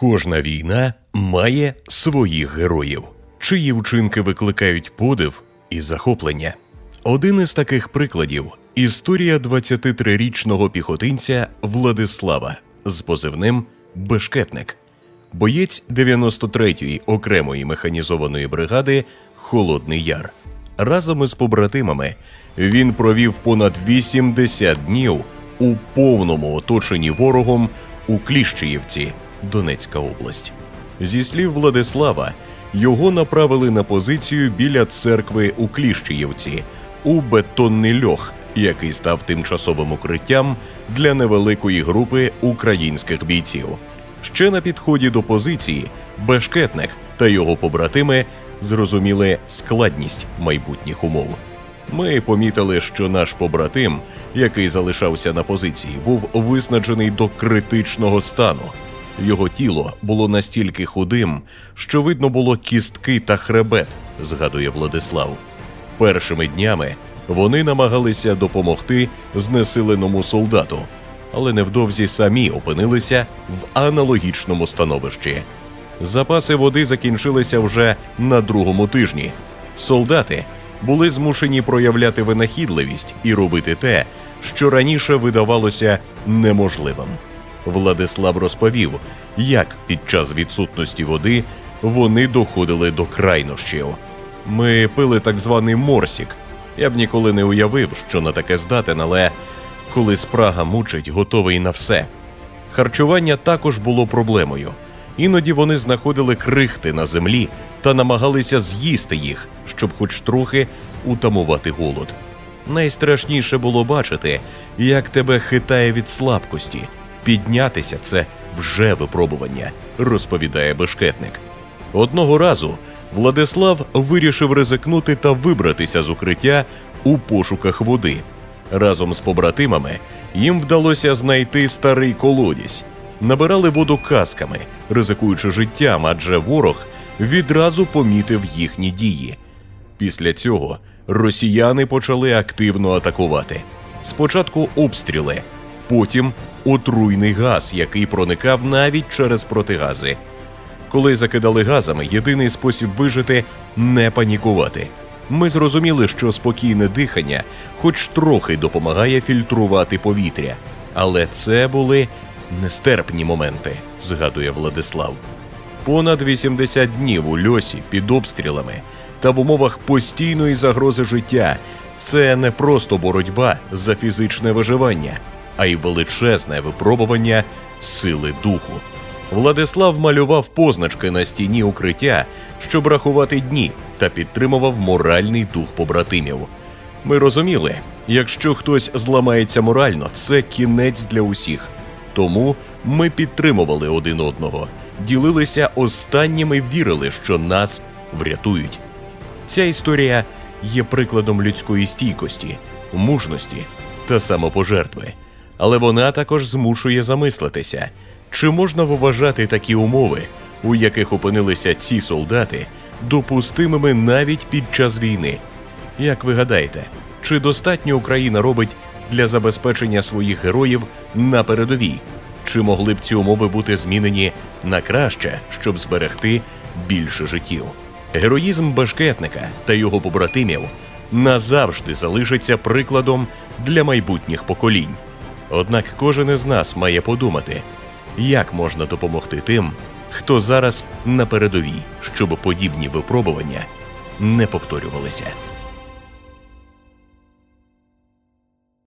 Кожна війна має своїх героїв, чиї вчинки викликають подив і захоплення. Один із таких прикладів історія 23-річного піхотинця Владислава з позивним Бешкетник, боєць 93-ї окремої механізованої бригади Холодний Яр. Разом із побратимами він провів понад 80 днів у повному оточенні ворогом у Кліщіївці, Донецька область. Зі слів Владислава, його направили на позицію біля церкви у Кліщіївці у бетонний льох, який став тимчасовим укриттям для невеликої групи українських бійців. Ще на підході до позиції Бешкетник та його побратими зрозуміли складність майбутніх умов. Ми помітили, що наш побратим, який залишався на позиції, був виснажений до критичного стану. Його тіло було настільки худим, що видно було кістки та хребет, згадує Владислав. Першими днями вони намагалися допомогти знесиленому солдату, але невдовзі самі опинилися в аналогічному становищі. Запаси води закінчилися вже на другому тижні. Солдати були змушені проявляти винахідливість і робити те, що раніше видавалося неможливим. Владислав розповів, як під час відсутності води вони доходили до крайнощів. Ми пили так званий морсік. Я б ніколи не уявив, що на таке здатен, але коли спрага мучить, готовий на все. Харчування також було проблемою. Іноді вони знаходили крихти на землі та намагалися з'їсти їх, щоб хоч трохи утамувати голод. Найстрашніше було бачити, як тебе хитає від слабкості. Піднятися це вже випробування, розповідає бешкетник. Одного разу Владислав вирішив ризикнути та вибратися з укриття у пошуках води. Разом з побратимами їм вдалося знайти старий колодязь. Набирали воду касками, ризикуючи життям, адже ворог відразу помітив їхні дії. Після цього росіяни почали активно атакувати. Спочатку обстріли, потім отруйний газ, який проникав навіть через протигази. Коли закидали газами, єдиний спосіб вижити не панікувати. Ми зрозуміли, що спокійне дихання, хоч трохи допомагає фільтрувати повітря, але це були нестерпні моменти, згадує Владислав. Понад 80 днів у льосі під обстрілами та в умовах постійної загрози життя це не просто боротьба за фізичне виживання, а й величезне випробування сили духу. Владислав малював позначки на стіні укриття, щоб рахувати дні, та підтримував моральний дух побратимів. Ми розуміли, якщо хтось зламається морально, це кінець для усіх. Тому ми підтримували один одного, ділилися останніми вірили, що нас врятують. Ця історія є прикладом людської стійкості, мужності та самопожертви, але вона також змушує замислитися, чи можна вважати такі умови, у яких опинилися ці солдати, допустимими навіть під час війни. Як ви гадаєте, чи достатньо Україна робить для забезпечення своїх героїв на передовій? Чи могли б ці умови бути змінені на краще, щоб зберегти більше життів? Героїзм башкетника та його побратимів назавжди залишиться прикладом для майбутніх поколінь. Однак кожен із нас має подумати, як можна допомогти тим, хто зараз на передовій, щоб подібні випробування не повторювалися.